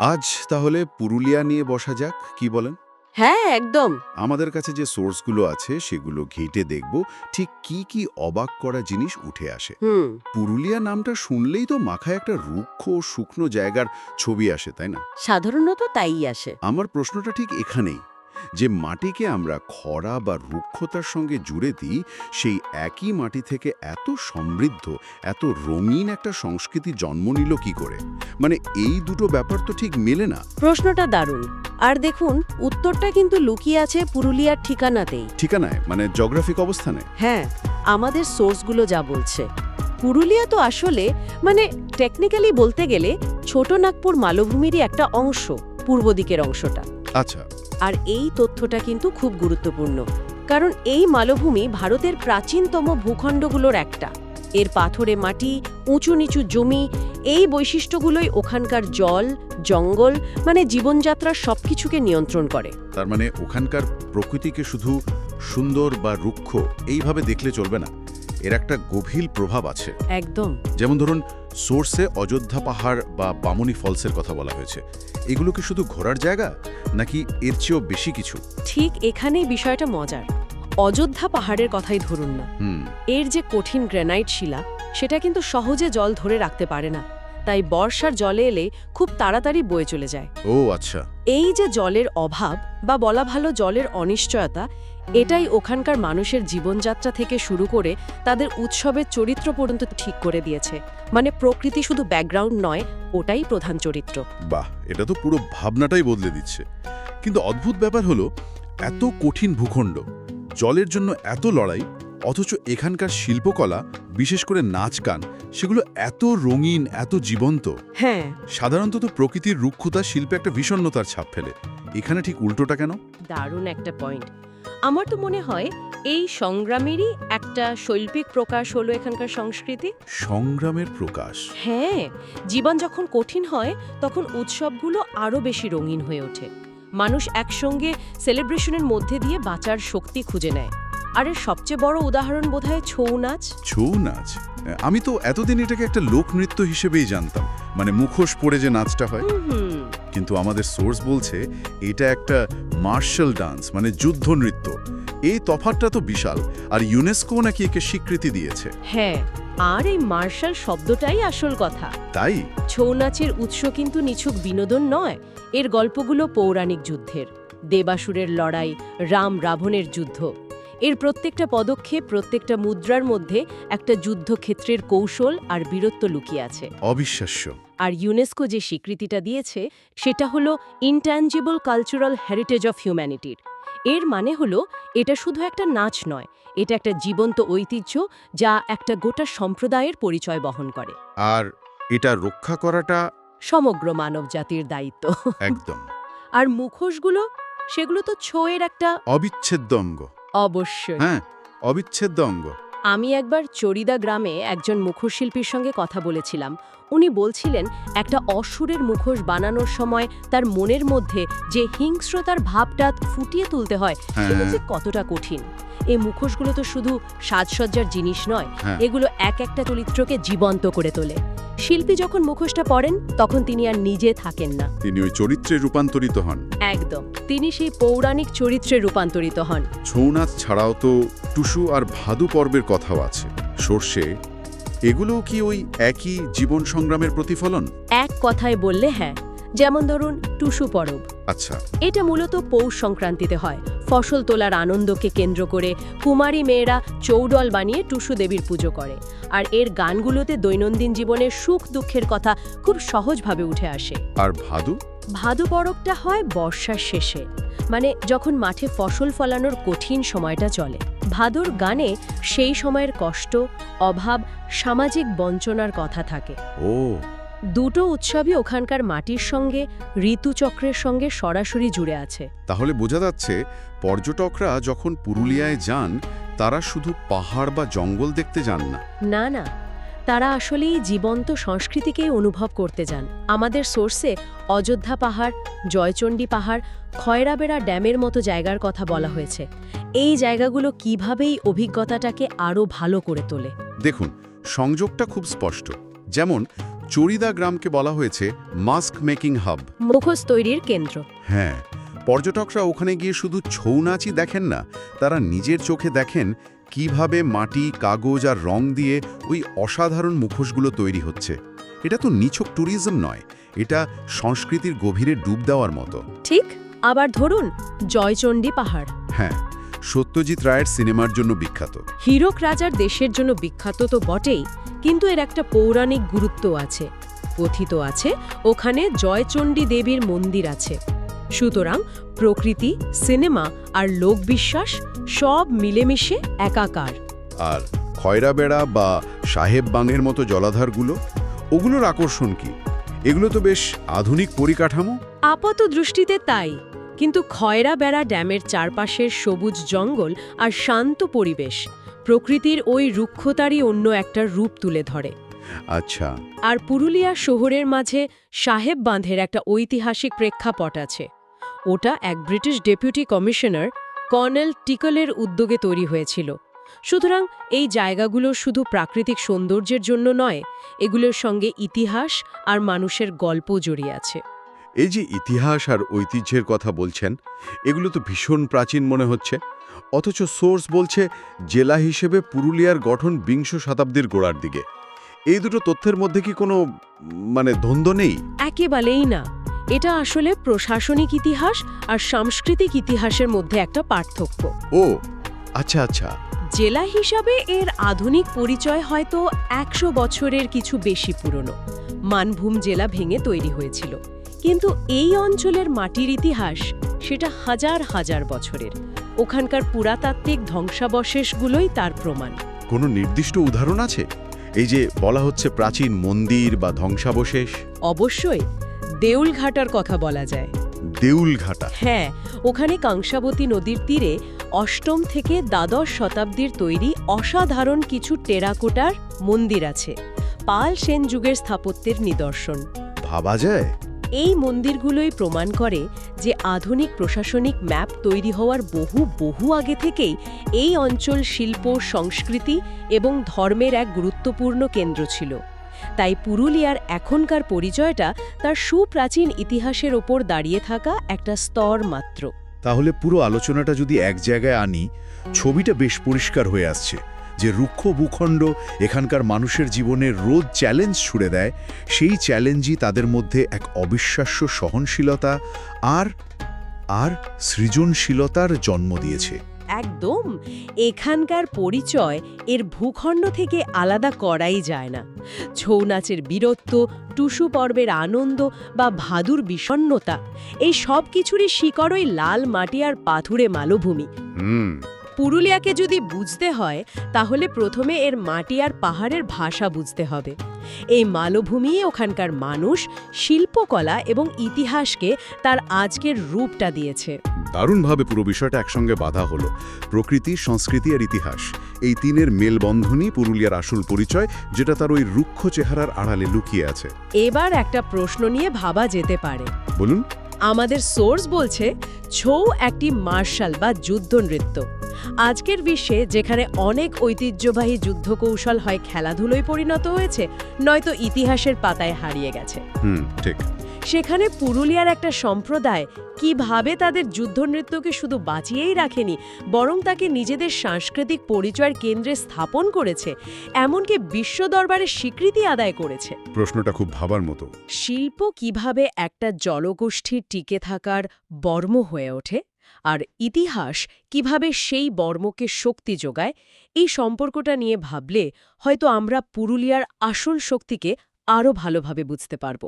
আজ তাহলে পুরুলিয়া নিয়ে বসা যাক কি বলেন? হ্যাঁ একদম। আমাদের কাছে যে সোর্সগুলো আছে সেগুলো ঘেঁটে দেখব ঠিক কি কি অবাক করা জিনিস উঠে আসে। পুরুলিয়া নামটা শুনলেই তো মাখায় একটা রুক্ষ ও শুকনো জায়গার ছবি আসে তাই না? সাধারণত তাই আসে। আমার প্রশ্নটা ঠিক এখানেই। যে মাটিকে আমরা খরা বা রুক্ষতার সঙ্গে জুড়ে দিই সেই একই মাটি থেকে এত সমৃদ্ধ এত রঙিন একটা সংস্কৃতি জন্ম নিল কি করে? মানে এই দুটো ব্যাপার তো ঠিক মেলে না। প্রশ্নটা দারুণ। আর দেখুন উত্তরটা কিন্তু লুকিয়ে আছে পুরুলিয়ার ঠিকানাতেই। ঠিকানায়? মানে জগ্রাফিক অবস্থানে? হ্যাঁ আমাদের সোর্সগুলো যা বলছে। পুরুলিয়া তো আসলে মানে টেকনিক্যালি বলতে গেলে ছোট নাগপুর মালভূমিরই একটা অংশ পূর্ব দিকের অংশটা। আচ্ছা। আর এই তথ্যটা কিন্তু খুব গুরুত্বপূর্ণ। কারণ এই মালভূমি ভারতের প্রাচীনতম ভূখণ্ডগুলোর একটা। এর পাথরে মাটি উঁচু নিচু জমি, এই বৈশিষ্ট্যগুলোই ওখানকার জল, জঙ্গল মানে জীবনযাত্রার সবকিছুকে নিয়ন্ত্রণ করে। তার মানে ওখানকার প্রকৃতিকে শুধু সুন্দর বা রুক্ষ এইভাবে দেখলে চলবে না। এর একটা গভীর প্রভাব আছে। একদম। যেমন ধরুন সোর্সে অযোধ্যা পাহাড় বা বামনি ফলসের কথা বলা হয়েছে। এগুলো কি শুধু ঘোরার জায়গা নাকি এর চেয়েও বেশি কিছু? ঠিক এখানেই বিষয়টা মজার। অযোধ্যা পাহাড়ের কথাই ধরুন না। হুম। এর যে কঠিন গ্রানাইট শিলা সেটা কিন্তু সহজে জল ধরে রাখতে পারে না। তাই বর্ষার জলে এলে খুব তাড়াতাড়ি বয়ে চলে যায়। ও আচ্ছা। এই যে জলের অভাব বা বলা ভালো জলের অনিশ্চয়তা এটাই ওখানকার মানুষের জীবনযাত্রা থেকে শুরু করে তাদের উৎসবের চরিত্র পর্যন্ত ঠিক করে দিয়েছে। মানে প্রকৃতি শুধু ব্যাকগ্রাউন্ড নয় ওটাই প্রধান চরিত্র। বাহ এটা তো পুরো ভাবনাটাই বদলে দিচ্ছে। কিন্তু অদ্ভুত ব্যাপার হলো এত কঠিন ভূখণ্ড জলের জন্য এত লড়াই অথচ এখানকার শিল্পকলা বিশেষ করে নাচ গান সেগুলো এত রঙিন এত জীবন্ত। হ্যাঁ। সাধারণত তো প্রকৃতির রুক্ষতা শিল্পে একটা বিষণ্ণতার ছাপ ফেলে। এখানে ঠিক উল্টোটা কেন? দারুণ একটা পয়েন্ট আমার তো মনে হয় এই সংগ্রামেরই একটা শৈল্পিক প্রকাশ হলো এখানকার সংস্কৃতি। সংগ্রামের প্রকাশ? হ্যাঁ জীবন যখন কঠিন হয় তখন উৎসবগুলো আরও বেশি রঙিন হয়ে ওঠে। মানুষ একসঙ্গে সেলিব্রেশনের মধ্যে দিয়ে বাঁচার শক্তি খুঁজে নেয়। আর এর সবচেয়ে বড় উদাহরণ বোধহয় ছৌ নাচ। ছৌ নাচ? আমি তো এতদিন এটাকে একটা লোকনৃত্য হিসেবেই জানতাম। মানে মুখোশ পরে যে নাচটা হয়। কিন্তু আমাদের সোর্স বলছে এটা একটা মার্শাল ডান্স মানে যুদ্ধ নৃত্য। এই তফাতটা তো বিশাল। আর ইউনেস্কো নাকি একে স্বীকৃতি দিয়েছে। হ্যাঁ আর এই মার্শাল শব্দটাই আসল কথা। তাই? ছৌ নাচের উৎস কিন্তু নিছক বিনোদন নয় এর গল্পগুলো পৌরাণিক যুদ্ধের। দেবাসুরের লড়াই রাম রাবণের যুদ্ধ। এর প্রত্যেকটা পদক্ষেপ প্রত্যেকটা মুদ্রার মধ্যে একটা যুদ্ধক্ষেত্রের কৌশল আর বীরত্ব লুকিয়ে আছে। অবিশ্বাস্য। আর ইউনেস্কো যে স্বীকৃতিটা দিয়েছে সেটা হলো ইনট্যাঞ্জিবল কালচারাল হেরিটেজ অফ হিউম্যানিটির। এর মানে হলো এটা শুধু একটা নাচ নয় এটা একটা জীবন্ত ঐতিহ্য যা একটা গোটা সম্প্রদায়ের পরিচয় বহন করে। আর এটা রক্ষা করাটা সমগ্র মানবজাতির দায়িত্ব। একদম। আর মুখোশগুলো সেগুলো তো ছোয়ের একটা অবিচ্ছেদ্য অঙ্গ। অবশ্যই। হ্যাঁ অবিচ্ছেদ্য অঙ্গ। আমি একবার চরিদা গ্রামে একজন মুখোশশিল্পীর সঙ্গে কথা বলেছিলাম। উনি বলছিলেন একটা অসুরের মুখোশ বানানোর সময় তার মনের মধ্যে যে হিংস্রতার ভাবটা ফুটিয়ে তুলতে হয় সেটা হ্যাঁ যে কতটা কঠিন। এই মুখোশগুলো তো শুধু সাজসজ্জার জিনিস নয় হ্যাঁ। এগুলো এক একটা চরিত্রকে জীবন্ত করে তোলে। শিল্পী যখন মুখোশটা পরেন তখন তিনি আর নিজে থাকেন না। তিনি ওই চরিত্রে রূপান্তরিত হন। একদম। তিনি সেই পৌরাণিক চরিত্রে রূপান্তরিত হন। ছৌ নাচ ছাড়াও তো টুসু আর ভাদু পর্বের কথাও আছে। সর্ষে এগুলোও কি ওই একই জীবন সংগ্রামের প্রতিফলন? এক কথায় বললে হ্যাঁ। যেমন ধরুন টুসু পরব। আচ্ছা। এটা মূলত পৌষ সংক্রান্তিতে হয়। ফসল তোলার আনন্দকে কেন্দ্র করে কুমারী মেয়েরা চৌডল বানিয়ে টুসু দেবীর পুজো করে। আর এর গানগুলোতে দৈনন্দিন জীবনের সুখ দুঃখের কথা খুব সহজভাবে উঠে আসে। আর ভাদু? ভাদু পরবটা হয় বর্ষার শেষে। মানে যখন মাঠে ফসল ফলানোর কঠিন সময়টা চলে। ভাদুর গানে সেই সময়ের কষ্ট অভাব সামাজিক বঞ্চনার কথা থাকে। ও দুটো উৎসবই ওখানকার মাটির সঙ্গে ঋতুচক্রের সঙ্গে সরাসরি জুড়ে আছে। তাহলে বোঝা যাচ্ছে পর্যটকরা যখন পুরুলিয়ায় যান তারা শুধু পাহাড় বা জঙ্গল দেখতে যান না। না না। তারা আসলেই জীবন্ত সংস্কৃতিকেই অনুভব করতে যান। আমাদের সোর্সে অযোধ্যা পাহাড় জয়চণ্ডী পাহাড় খয়রাবেড়া ড্যামের মতো জায়গার কথা বলা হয়েছে। এই জায়গাগুলো কিভাবেই অভিজ্ঞতাটাকে আরও ভালো করে তোলে? দেখুন সংযোগটা খুব স্পষ্ট। যেমন চরিদা গ্রামকে বলা হয়েছে মাস্ক মেকিং হাব। মুখোশ তৈরির কেন্দ্র। হ্যাঁ পর্যটকরা ওখানে গিয়ে শুধু ছৌ নাচই দেখেন না তারা নিজের চোখে দেখেন কীভাবে মাটি কাগজ আর রং দিয়ে ওই অসাধারণ মুখোশগুলো তৈরি হচ্ছে। এটা তো নিছক ট্যুরিজম নয় এটা সংস্কৃতির গভীরে ডুব দেওয়ার মতো। ঠিক আবার ধরুন জয়চণ্ডী পাহাড়। হ্যাঁ। সত্যজিৎ রায়ের সিনেমার জন্য বিখ্যাত। হীরক রাজার দেশের জন্য বিখ্যাত তো বটেই কিন্তু এর একটা পৌরাণিক গুরুত্ব আছে। কথিত আছে ওখানে জয়চণ্ডী দেবীর মন্দির আছে। সুতরাং প্রকৃতি সিনেমা আর লোকবিশ্বাস সব মিলেমিশে একাকার। আর খয়রা বেড়া বা সাহেব বাংয়ের মতো জলাধারগুলো ওগুলোর আকর্ষণ কি? এগুলো তো বেশ আধুনিক পরিকাঠামো। আপাত দৃষ্টিতে তাই। কিন্তু খয়রা বেড়া ড্যামের চারপাশের সবুজ জঙ্গল আর শান্ত পরিবেশ প্রকৃতির ওই রুক্ষতারই অন্য একটা রূপ তুলে ধরে। আচ্ছা। আর পুরুলিয়া শহরের মাঝে সাহেব বাঁধের একটা ঐতিহাসিক প্রেক্ষাপট আছে। ওটা এক ব্রিটিশ ডেপুটি কমিশনার কর্নেল টিকলের উদ্যোগে তৈরি হয়েছিল। সুতরাং এই জায়গাগুলো শুধু প্রাকৃতিক সৌন্দর্যের জন্য নয় এগুলোর সঙ্গে ইতিহাস আর মানুষের গল্প জড়িয়ে আছে। এই যে ইতিহাস আর ঐতিহ্যের কথা বলছেন এগুলো তো ভীষণ প্রাচীন মনে হচ্ছে। অথচ সোর্স বলছে জেলা হিসেবে পুরুলিয়ার গঠন বিংশ শতাব্দীর গোড়ার দিকে। এই দুটো তথ্যের মধ্যে কি কোনো মানে দ্বন্দ্ব নেই? একেবারেই না। এটা আসলে প্রশাসনিক ইতিহাস আর সাংস্কৃতিক ইতিহাসের মধ্যে একটা পার্থক্য। ও আচ্ছা আচ্ছা। জেলা হিসাবে এর আধুনিক পরিচয় হয়তো একশো বছরের কিছু বেশি পুরনো। মানভূম জেলা ভেঙে তৈরি হয়েছিল। কিন্তু এই অঞ্চলের মাটির ইতিহাস সেটা হাজার হাজার বছরের। ওখানকার পুরাতাত্ত্বিক ধ্বংসাবশেষগুলোই তার প্রমাণ। কোনো নির্দিষ্ট উদাহরণ আছে? এই যে বলা হচ্ছে প্রাচীন মন্দির বা ধ্বংসাবশেষ? অবশ্যই। দেউলঘাটার কথা বলা যায়। দেউলঘাটা? হ্যাঁ ওখানে কাংসাবতী নদীর তীরে অষ্টম থেকে দ্বাদশ শতাব্দীর তৈরি অসাধারণ কিছু টেরাকোটার মন্দির আছে। পাল সেন যুগের স্থাপত্যের নিদর্শন। ভাবা যায়। এই মন্দিরগুলোই প্রমাণ করে যে আধুনিক প্রশাসনিক ম্যাপ তৈরি হওয়ার বহু বহু আগে থেকেই এই অঞ্চল শিল্প, সংস্কৃতি এবং ধর্মের এক গুরুত্বপূর্ণ কেন্দ্র ছিল। তাই পুরুলিয়ার এখনকার পরিচয়টা তার সুপ্রাচীন ইতিহাসের ওপর দাঁড়িয়ে থাকা একটা স্তর মাত্র। তাহলে পুরো আলোচনাটা যদি এক জায়গায় আনি, ছবিটা বেশ পরিষ্কার হয়ে আসছে। যে রুক্ষ ভূখণ্ড এখানকার মানুষের জীবনে রোজ চ্যালেঞ্জ ছুড়ে দেয় সেই চ্যালেঞ্জই তাদের মধ্যে এক অবিশ্বাস্য সহনশীলতা আর আর সৃজনশীলতার জন্ম দিয়েছে। একদম। এখানকার পরিচয় এর ভূখণ্ড থেকে আলাদা করাই যায় না। ছৌ নাচের বীরত্ব টুসু পর্বের আনন্দ বা ভাদুর বিষণ্ণতা এই সব কিছুরই শিকড়ই লাল মাটি আর পাথুরে মালভূমি। হুম। পুরুলিয়াকে যদি বুঝতে হয় তাহলে প্রথমে এর মাটি আর পাহাড়ের ভাষা বুঝতে হবে। এই মালভূমি ওখানকার মানুষ শিল্পকলা এবং ইতিহাসকে তার আজকের রূপটা দিয়েছে। দারুণভাবে পুরো বিষয়টা একসঙ্গে বাধা হলো। প্রকৃতি সংস্কৃতি আর ইতিহাস। এই তিনের মেলবন্ধনই পুরুলিয়ার আসল পরিচয় যেটা তার ওই রুক্ষ চেহারার আড়ালে লুকিয়ে আছে। এবার একটা প্রশ্ন নিয়ে ভাবা যেতে পারে। বলুন। আমাদের সোর্স বলছে ছৌ একটি মার্শাল বা যুদ্ধ নৃত্য। আজকের বিশ্বে যেখানে অনেক ঐতিহ্যবাহী যুদ্ধকৌশল হয় খেলাধুলোয় পরিণত হয়েছে নয়তো ইতিহাসের পাতায় হারিয়ে গেছে। হুম ঠিক। সেখানে পুরুলিয়ার একটা সম্প্রদায় কীভাবে তাদের যুদ্ধনৃত্যকে শুধু বাঁচিয়েই রাখেনি বরং তাকে নিজেদের সাংস্কৃতিক পরিচয়ের কেন্দ্রে স্থাপন করেছে এমনকি বিশ্ব দরবারে স্বীকৃতি আদায় করেছে। প্রশ্নটা খুব ভাবার মতো। শিল্প কীভাবে একটা জলগোষ্ঠীর টিকে থাকার বর্ম হয়ে ওঠে? আর ইতিহাস কীভাবে সেই বর্মকে শক্তি যোগায়, এই সম্পর্কটা নিয়ে ভাবলে হয়তো আমরা পুরুলিয়ার আসল শক্তিকে আরও ভালোভাবে বুঝতে পারব।